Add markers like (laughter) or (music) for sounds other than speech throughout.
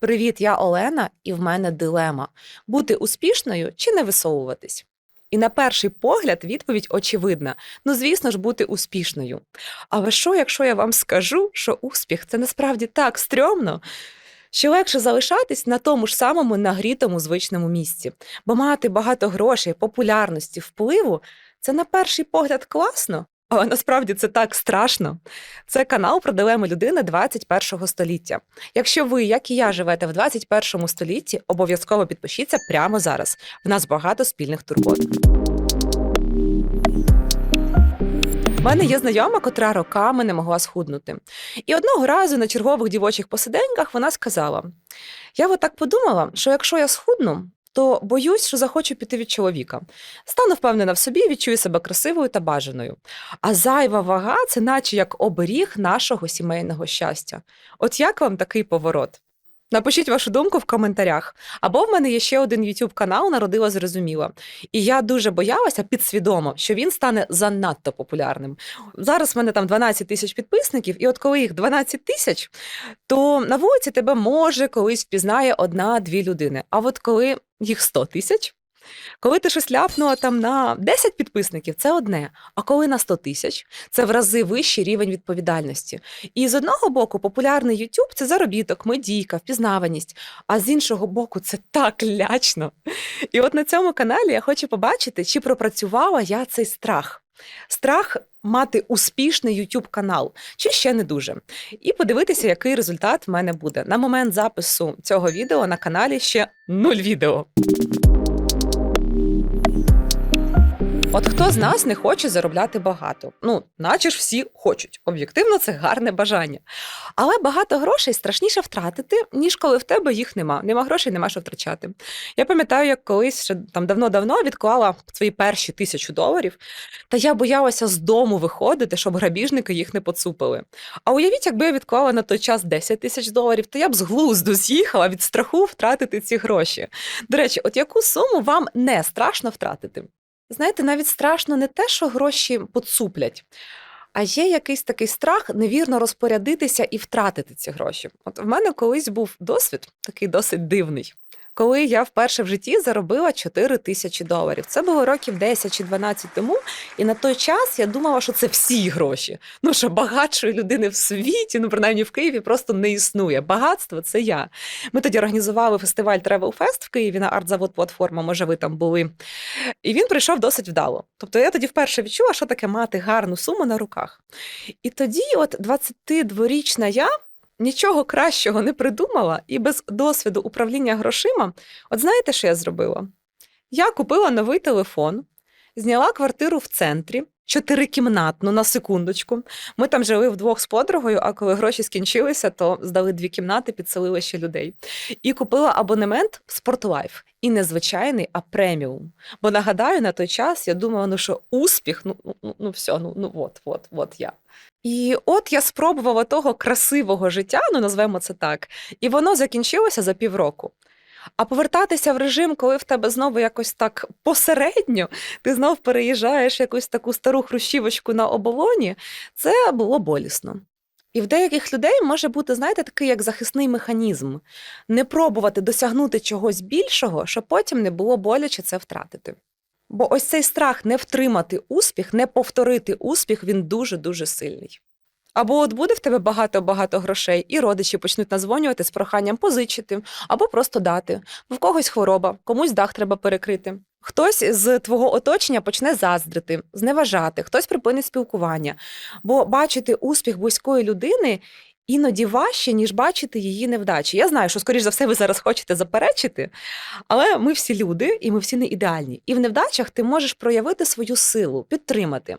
Привіт, я Олена, і в мене дилема: бути успішною чи не висовуватись. І на перший погляд відповідь очевидна: ну, звісно ж, бути успішною. Але що, якщо я вам скажу, що успіх це насправді так стрьомно, що легше залишатись на тому ж самому нагрітому звичному місці, бо мати багато грошей, популярності, впливу це на перший погляд класно, але насправді це так страшно. Це канал про дилеми людини 21-го століття. Якщо ви, як і я, живете в 21 столітті, обов'язково підпишіться прямо зараз. В нас багато спільних турбот. У мене є знайома, котра роками не могла схуднути. І одного разу на чергових дівочих посиденьках вона сказала: Я от так подумала, що якщо я схудну, то боюсь, що захочу піти від чоловіка. Стану впевнена в собі, відчую себе красивою та бажаною. А зайва вага це наче як оберіг нашого сімейного щастя. От як вам такий поворот? Напишіть вашу думку в коментарях. Або в мене є ще один YouTube канал Народила зрозуміла. І я дуже боялася підсвідомо, що він стане занадто популярним. Зараз в мене там 12 тисяч підписників, і от коли їх 12 тисяч, то на вулиці тебе може колись впізнає одна-дві людини. А от коли їх 100 тисяч, коли ти щось ляпнула там на 10 підписників, це одне. А коли на 100 тисяч, це в рази вищий рівень відповідальності. І з одного боку, популярний YouTube – це заробіток, медійка, впізнаваність. А з іншого боку, це так лячно. І от на цьому каналі я хочу побачити, чи пропрацювала я цей страх. Страх мати успішний YouTube канал, чи ще не дуже. І подивитися, який результат в мене буде. На момент запису цього відео на каналі ще нуль відео. От хто з нас не хоче заробляти багато? Ну, наче ж всі хочуть. Об'єктивно, це гарне бажання. Але багато грошей страшніше втратити, ніж коли в тебе їх нема. Нема грошей, нема що втрачати. Я пам'ятаю, як колись ще там давно-давно відклала свої перші тисячу доларів, та я боялася з дому виходити, щоб грабіжники їх не поцупили. А уявіть, якби я відклала на той час 10 тисяч доларів, то я б з глузду з'їхала від страху втратити ці гроші. До речі, от яку суму вам не страшно втратити? Знаєте, навіть страшно не те, що гроші поцуплять, а є якийсь такий страх невірно розпорядитися і втратити ці гроші. От в мене колись був досвід, такий досить дивний. Коли я вперше в житті заробила 4 тисячі доларів. Це було років 10 чи 12 тому. І на той час я думала, що це всі гроші. Ну що багатшої людини в світі, ну принаймні в Києві, просто не існує. Багатство це я. Ми тоді організували фестиваль Travel Fest в Києві на артзавод платформа. Може, ви там були. І він прийшов досить вдало. Тобто я тоді вперше відчула, що таке мати гарну суму на руках. І тоді, от 22-річна я. Нічого кращого не придумала і без досвіду управління грошима. От знаєте, що я зробила? Я купила новий телефон, зняла квартиру в центрі, чотирикімнатну на секундочку. Ми там жили вдвох з подругою, а коли гроші скінчилися, то здали дві кімнати, підселили ще людей. І купила абонемент Спортлайф. І не звичайний, а преміум. Бо нагадаю, на той час я думала, ну що успіх, ну ну, ну все, ну ну от, от, от я. І от я спробувала того красивого життя, ну назвемо це так, і воно закінчилося за півроку. А повертатися в режим, коли в тебе знову якось так посередньо, ти знов переїжджаєш якусь таку стару хрущівочку на оболоні, це було болісно. І в деяких людей може бути, знаєте, такий як захисний механізм не пробувати досягнути чогось більшого, щоб потім не було боляче це втратити. Бо ось цей страх не втримати успіх, не повторити успіх, він дуже-дуже сильний. Або от буде в тебе багато-багато грошей, і родичі почнуть назвонювати з проханням позичити, або просто дати. В когось хвороба, комусь дах треба перекрити. Хтось з твого оточення почне заздрити, зневажати, хтось припинить спілкування. Бо бачити успіх близької людини іноді важче, ніж бачити її невдачі. Я знаю, що, скоріш за все, ви зараз хочете заперечити, але ми всі люди, і ми всі не ідеальні. І в невдачах ти можеш проявити свою силу, підтримати.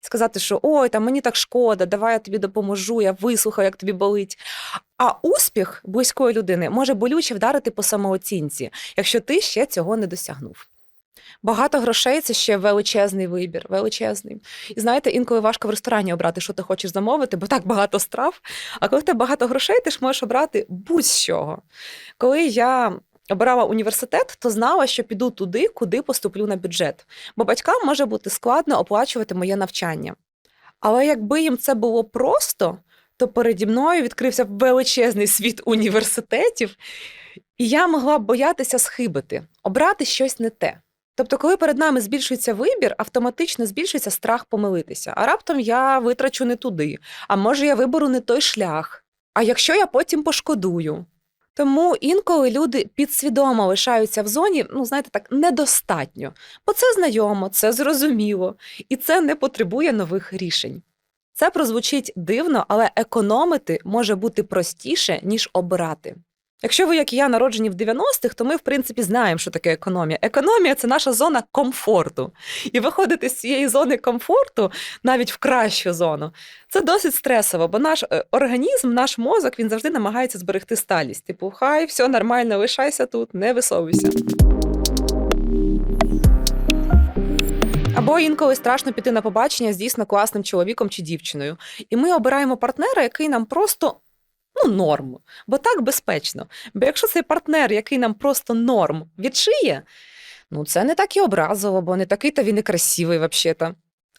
Сказати, що ой, там мені так шкода, давай я тобі допоможу, я вислухаю, як тобі болить. А успіх близької людини може болюче вдарити по самооцінці, якщо ти ще цього не досягнув. Багато грошей це ще величезний вибір, величезний. І знаєте, інколи важко в ресторані обрати, що ти хочеш замовити, бо так багато страв. А коли в тебе багато грошей, ти ж можеш обрати будь-що. Коли я обирала університет, то знала, що піду туди, куди поступлю на бюджет. Бо батькам може бути складно оплачувати моє навчання. Але якби їм це було просто, то переді мною відкрився величезний світ університетів, і я могла б боятися схибити, обрати щось не те. Тобто, коли перед нами збільшується вибір, автоматично збільшується страх помилитися. А раптом я витрачу не туди, а може я виберу не той шлях. А якщо я потім пошкодую? Тому інколи люди підсвідомо лишаються в зоні, ну знаєте, так недостатньо, бо це знайомо, це зрозуміло, і це не потребує нових рішень. Це прозвучить дивно, але економити може бути простіше, ніж обирати. Якщо ви, як і я, народжені в 90-х, то ми, в принципі, знаємо, що таке економія. Економія це наша зона комфорту. І виходити з цієї зони комфорту навіть в кращу зону, це досить стресово, бо наш е, організм, наш мозок, він завжди намагається зберегти сталість. Типу, хай все нормально, лишайся тут, не висовуйся. Або інколи страшно піти на побачення з дійсно класним чоловіком чи дівчиною. І ми обираємо партнера, який нам просто ну, норм, бо так безпечно. Бо якщо цей партнер, який нам просто норм, відшиє, ну це не так і образово, бо не такий то він і красивий, взагалі-то.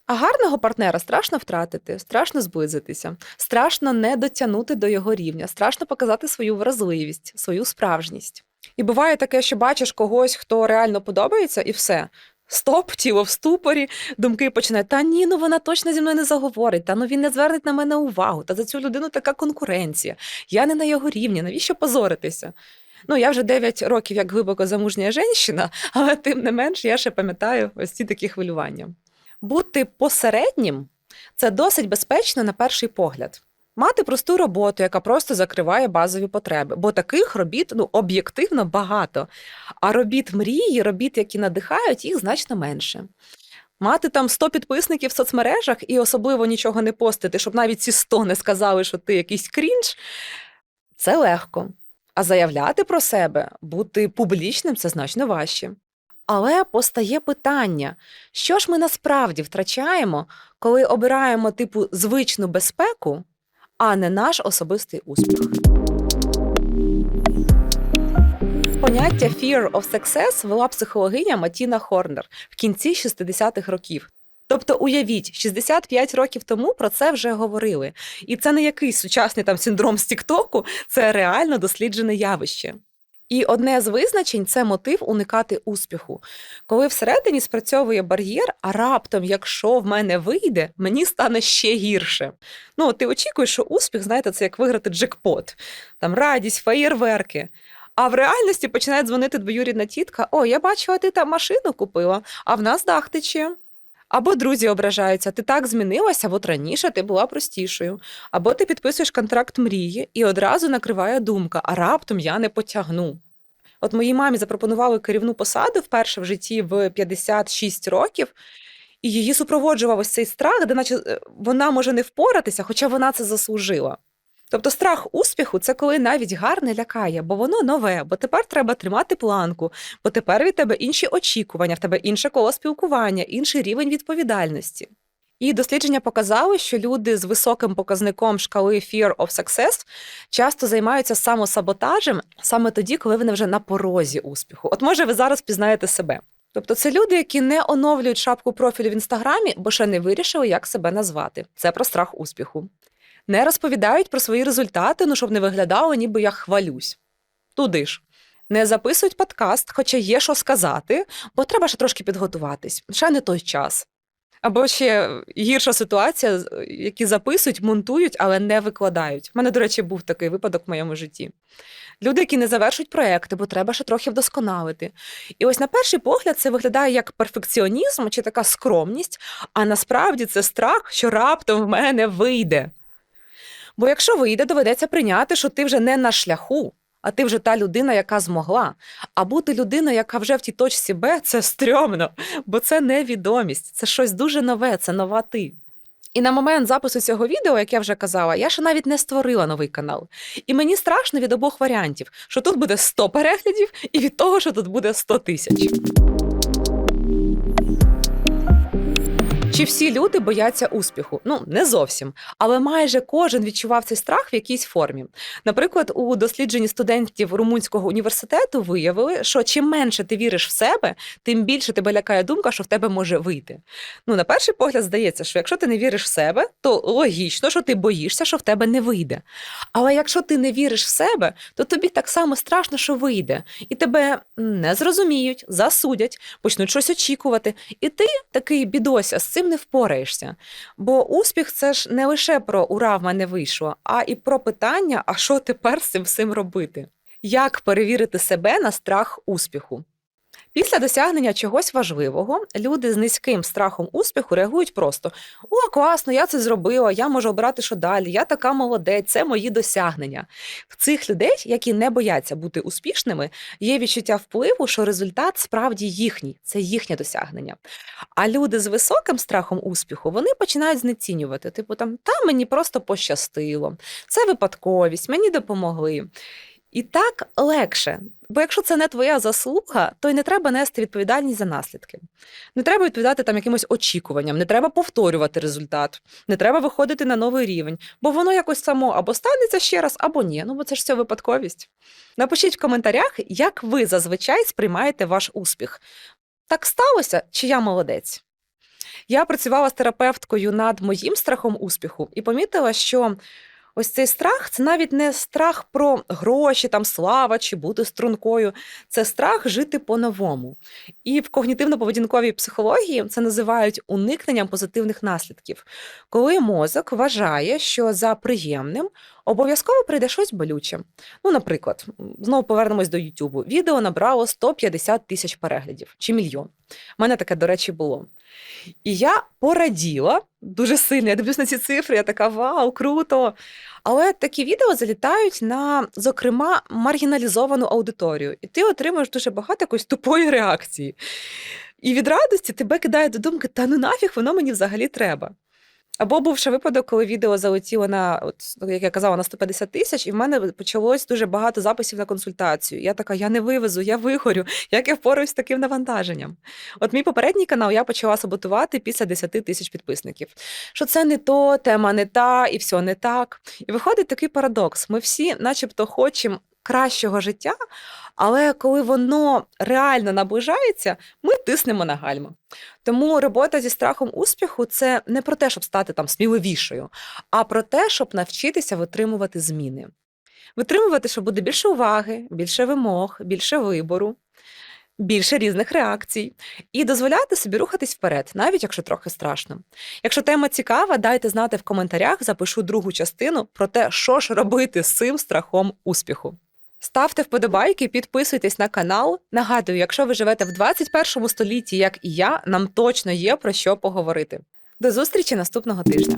А гарного партнера страшно втратити, страшно зблизитися, страшно не дотягнути до його рівня, страшно показати свою вразливість, свою справжність. І буває таке, що бачиш когось, хто реально подобається, і все. Стоп, тіло в ступорі, думки починають, та ні, ну вона точно зі мною не заговорить, та ну він не звернеть на мене увагу, та за цю людину така конкуренція. Я не на його рівні, навіщо позоритися? Ну, я вже 9 років як глибоко замужня жінка, але тим не менш я ще пам'ятаю ось ці такі хвилювання. Бути посереднім це досить безпечно на перший погляд. Мати просту роботу, яка просто закриває базові потреби, бо таких робіт ну, об'єктивно багато. А робіт мрії, робіт, які надихають, їх значно менше. Мати там 100 підписників в соцмережах і особливо нічого не постити, щоб навіть ці 100 не сказали, що ти якийсь крінж, це легко. А заявляти про себе, бути публічним це значно важче. Але постає питання, що ж ми насправді втрачаємо, коли обираємо типу звичну безпеку, а не наш особистий успіх. Поняття «fear of success» вела психологиня Матіна Хорнер в кінці 60-х років. Тобто, уявіть, 65 років тому про це вже говорили. І це не якийсь сучасний там синдром з Тіктоку, це реально досліджене явище. І одне з визначень це мотив уникати успіху. Коли всередині спрацьовує бар'єр, а раптом, якщо в мене вийде, мені стане ще гірше. Ну, ти очікуєш, що успіх, знаєте, це як виграти джекпот, там радість, феєрверки. А в реальності починає дзвонити двоюрідна тітка: О, я бачила, ти там машину купила, а в нас дах тече. Або друзі ображаються, ти так змінилася, от раніше ти була простішою. Або ти підписуєш контракт мрії і одразу накриває думка, а раптом я не потягну. От моїй мамі запропонували керівну посаду вперше в житті в 56 років, і її супроводжував ось цей страх, де наче е, вона може не впоратися, хоча вона це заслужила. Тобто страх успіху це коли навіть гарне лякає, бо воно нове, бо тепер треба тримати планку, бо тепер від тебе інші очікування, в тебе інше коло спілкування, інший рівень відповідальності. І дослідження показали, що люди з високим показником шкали Fear of Success часто займаються самосаботажем саме тоді, коли вони вже на порозі успіху. От може ви зараз пізнаєте себе. Тобто це люди, які не оновлюють шапку профілю в інстаграмі, бо ще не вирішили, як себе назвати. Це про страх успіху не розповідають про свої результати, ну щоб не виглядало, ніби я хвалюсь. Туди ж. Не записують подкаст, хоча є що сказати, бо треба ще трошки підготуватись. Ще не той час. Або ще гірша ситуація, які записують, монтують, але не викладають. У мене, до речі, був такий випадок в моєму житті. Люди, які не завершують проекти, бо треба ще трохи вдосконалити. І ось на перший погляд це виглядає як перфекціонізм чи така скромність, а насправді це страх, що раптом в мене вийде. Бо якщо вийде, доведеться прийняти, що ти вже не на шляху, а ти вже та людина, яка змогла. А бути людиною, яка вже в тій точці Б, це стрьомно, бо це невідомість, це щось дуже нове, це нова ти. І на момент запису цього відео, як я вже казала, я ще навіть не створила новий канал. І мені страшно від обох варіантів, що тут буде 100 переглядів, і від того, що тут буде 100 тисяч. Чи всі люди бояться успіху? Ну, не зовсім. Але майже кожен відчував цей страх в якійсь формі. Наприклад, у дослідженні студентів Румунського університету виявили, що чим менше ти віриш в себе, тим більше тебе лякає думка, що в тебе може вийти. Ну, на перший погляд, здається, що якщо ти не віриш в себе, то логічно, що ти боїшся, що в тебе не вийде. Але якщо ти не віриш в себе, то тобі так само страшно, що вийде, і тебе не зрозуміють, засудять, почнуть щось очікувати. І ти такий бідося з цим не впораєшся. Бо успіх це ж не лише про ура, в мене вийшло, а і про питання, а що тепер з цим всім робити? Як перевірити себе на страх успіху? Після досягнення чогось важливого люди з низьким страхом успіху реагують просто: О, класно, я це зробила, я можу обрати, що далі, я така молодець, це мої досягнення. В цих людей, які не бояться бути успішними, є відчуття впливу, що результат справді їхній, це їхнє досягнення. А люди з високим страхом успіху вони починають знецінювати, типу там та мені просто пощастило, це випадковість, мені допомогли. І так легше, бо якщо це не твоя заслуга, то й не треба нести відповідальність за наслідки. Не треба відповідати там якимось очікуванням, не треба повторювати результат, не треба виходити на новий рівень, бо воно якось само або станеться ще раз, або ні. Ну бо це ж все випадковість. Напишіть в коментарях, як ви зазвичай сприймаєте ваш успіх. Так сталося, чи я молодець? Я працювала з терапевткою над моїм страхом успіху і помітила, що ось цей страх це навіть не страх про гроші, там слава чи бути стрункою. Це страх жити по-новому. І в когнітивно-поведінковій психології це називають уникненням позитивних наслідків, коли мозок вважає, що за приємним обов'язково прийде щось болюче. Ну, наприклад, знову повернемось до Ютубу. Відео набрало 150 тисяч переглядів чи мільйон. У мене таке, до речі, було. І я пораділа дуже сильно. Я дивлюсь на ці цифри, я така вау, круто. Але такі відео залітають на, зокрема, маргіналізовану аудиторію, і ти отримуєш дуже багато якоїсь тупої реакції. І від радості тебе кидає до думки, та ну нафіг воно мені взагалі треба. Або був ще випадок, коли відео залетіло на, от, як я казала, на 150 тисяч, і в мене почалось дуже багато записів на консультацію. Я така, я не вивезу, я вигорю, (laughs) як я впораюсь з таким навантаженням. От мій попередній канал я почала саботувати після 10 тисяч підписників. Що це не то, тема не та, і все не так. І виходить такий парадокс: ми всі, начебто, хочемо кращого життя, але коли воно реально наближається, ми тиснемо на гальма. Тому робота зі страхом успіху це не про те, щоб стати там сміливішою, а про те, щоб навчитися витримувати зміни. Витримувати, що буде більше уваги, більше вимог, більше вибору, більше різних реакцій, і дозволяти собі рухатись вперед, навіть якщо трохи страшно. Якщо тема цікава, дайте знати в коментарях, запишу другу частину про те, що ж робити з цим страхом успіху. Ставте вподобайки, підписуйтесь на канал. Нагадую, якщо ви живете в 21 столітті, як і я, нам точно є про що поговорити. До зустрічі наступного тижня.